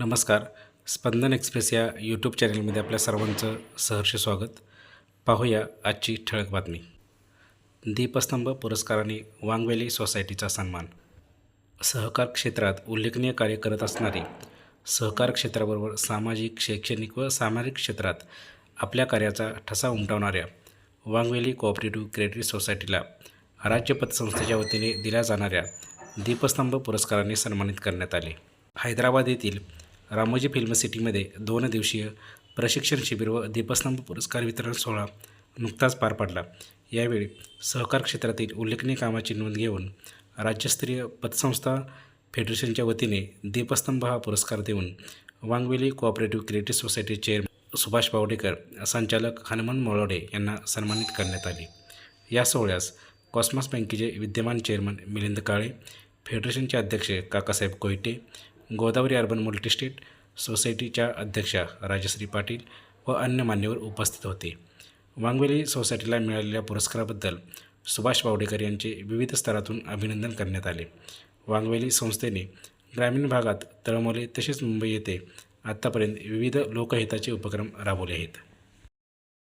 नमस्कार. स्पंदन एक्सप्रेस या यूट्यूब चॅनलमध्ये आपल्या सर्वांचं सहर्ष स्वागत. पाहूया आजची ठळक बातमी. दीपस्तंभ पुरस्काराने वांगवेली सोसायटीचा सन्मान. सहकार क्षेत्रात उल्लेखनीय कार्य करत असणारी सहकार क्षेत्राबरोबर सामाजिक शैक्षणिक व सामाजिक क्षेत्रात आपल्या कार्याचा ठसा उमटवणाऱ्या वांगवेली कोऑपरेटिव्ह क्रेडिट सोसायटीला राज्य पतसंस्थेच्या वतीने दिल्या जाणाऱ्या दीपस्तंभ पुरस्काराने सन्मानित करण्यात आले. हैदराबाद येथील रामोजी फिल्म सिटीमध्ये दोन दिवसीय प्रशिक्षण शिबिर व दीपस्तंभ पुरस्कार वितरण सोहळा नुकताच पार पडला. यावेळी सहकार क्षेत्रातील उल्लेखनीय कामाची नोंद घेऊन राज्यस्तरीय पतसंस्था फेडरेशनच्या वतीने दीपस्तंभ हा पुरस्कार देऊन वांगवेली cooperative creative society chair Subhash Pawdekar संचालक हनुमान मोळवडे यांना सन्मानित करण्यात आले. या सोहळ्यास कॉस्मॉस बँकेचे विद्यमान चेअरमन मिलिंद काळे फेडरेशनचे अध्यक्ष काकासाहेब कोयटे गोदावरी अर्बन मल्टीस्टेट सोसायटीच्या अध्यक्षा राजश्री पाटील व अन्य मान्यवर उपस्थित होते. वांगवेली सोसायटीला मिळालेल्या पुरस्काराबद्दल सुभाष पावडेकर यांचे विविध स्तरातून अभिनंदन करण्यात आले. वांगवेली संस्थेने ग्रामीण भागात तळमोले तसेच मुंबई येथे आत्तापर्यंत विविध लोकहिताचे उपक्रम राबवले आहेत.